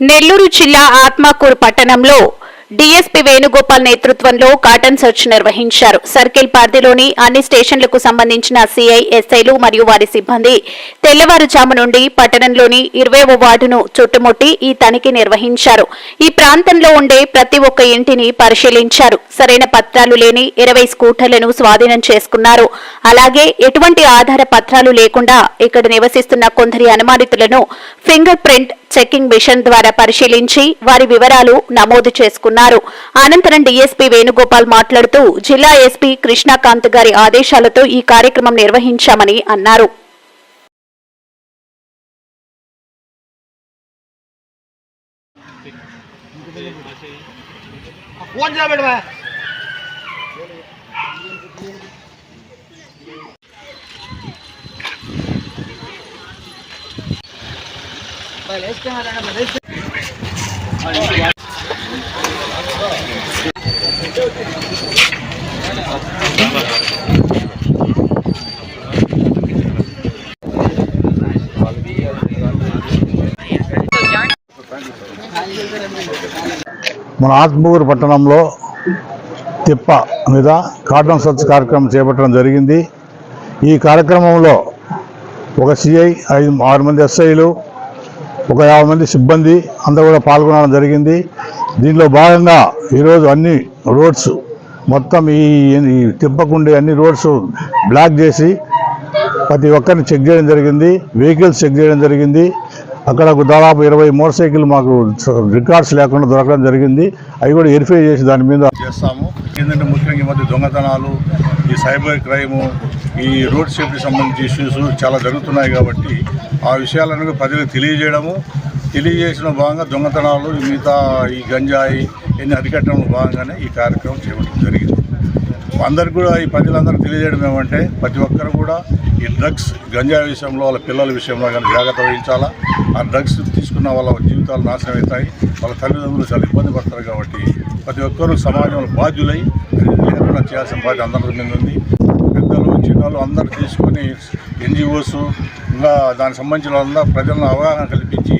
నెల్లూరు జిల్లా ఆత్మకూరు పట్టణంలో డీఎస్పీ వేణుగోపాల్ నేతృత్వంలో కాటన్ సెర్చ్ నిర్వహించారు. సర్కిల్ పరిధిలోని అన్ని స్టేషన్లకు సంబంధించిన సీఐ ఎస్ఐలు మరియు వారి సిబ్బంది తెల్లవారుజాము నుండి పట్టణంలోని ఇరవై వార్డును చుట్టుముట్టి ఈ తనిఖీ నిర్వహించారు. ఈ ప్రాంతంలో ఉండే ప్రతి ఒక్క ఇంటిని పరిశీలించారు. సరైన పత్రాలు లేని ఇరవై స్కూటర్లను స్వాధీనం చేసుకున్నారు. అలాగే ఎటువంటి ఆధార పత్రాలు లేకుండా ఇక్కడ నివసిస్తున్న కొందరి అనుమానితులను ఫింగర్ ప్రింట్ చెకింగ్ మిషన్ ద్వారా పరిశీలించి వారి వివరాలు నమోదు చేసుకున్నారు. అనంతరం డీఎస్పీ వేణుగోపాల్ మాట్లాడుతూ జిల్లా ఎస్పీ కృష్ణాకాంత్ గారి ఆదేశాలతో ఈ కార్యక్రమం నిర్వహించామని అన్నారు. ఫోన్ చేయబెడవా మన ఆత్మూరు పట్టణంలో తిప్ప మీద కార్డన్ సర్చ్ కార్యక్రమం చేపట్టడం జరిగింది. ఈ కార్యక్రమంలో ఒక సిఐ ఐదు ఆరు మంది ఎస్ఐలు ఒక యాభై మంది సిబ్బంది అంతా కూడా పాల్గొనడం జరిగింది. దీనిలో భాగంగా ఈరోజు అన్ని రోడ్స్ మొత్తం ఈ తిప్పకుండే అన్ని రోడ్స్ బ్లాక్ చేసి ప్రతి ఒక్కరిని చెక్ చేయడం జరిగింది. వెహికల్స్ చెక్ చేయడం జరిగింది. అక్కడ ఒక దాదాపు ఇరవై మోటార్ సైకిల్ మాకు రికార్డ్స్ లేకుండా దొరకడం జరిగింది. అవి కూడా వెరిఫై చేసి దాని మీద చేస్తాము. ఏంటంటే ముఖ్యంగా ఈ మధ్య దొంగతనాలు ఈ సైబర్ క్రైము ఈ రోడ్ సేఫ్టీ సంబంధించి ఇష్యూస్ చాలా జరుగుతున్నాయి కాబట్టి ఆ విషయాలను ప్రజలకు తెలియజేయడము. తెలియజేసిన భాగంగా దొంగతనాలు మిగతా ఈ గంజాయి ఇన్ని అరికట్టడంలో భాగంగానే ఈ కార్యక్రమం చేయడం జరిగింది. అందరికి కూడా ఈ ప్రజలందరూ తెలియజేయడం ఏమంటే ప్రతి ఒక్కరు కూడా ఈ డ్రగ్స్ గంజా విషయంలో వాళ్ళ పిల్లల విషయంలో కానీ జాగ్రత్త వహించాలా? ఆ డ్రగ్స్ తీసుకున్న వాళ్ళ జీవితాలు నాశనం అవుతాయి. వాళ్ళ తల్లిదండ్రులు చాలా ఇబ్బంది పడతారు కాబట్టి ప్రతి ఒక్కరూ సమాజంలో బాధ్యులై లేకుండా చేయాల్సిన బాధ్యత అందరి మీద ఉంది. పెద్దలు చిన్నలు అందరూ తీసుకొని ఎన్జిఓస్ ఇంకా దానికి సంబంధించిన వాళ్ళందరూ ప్రజలను అవగాహన కల్పించి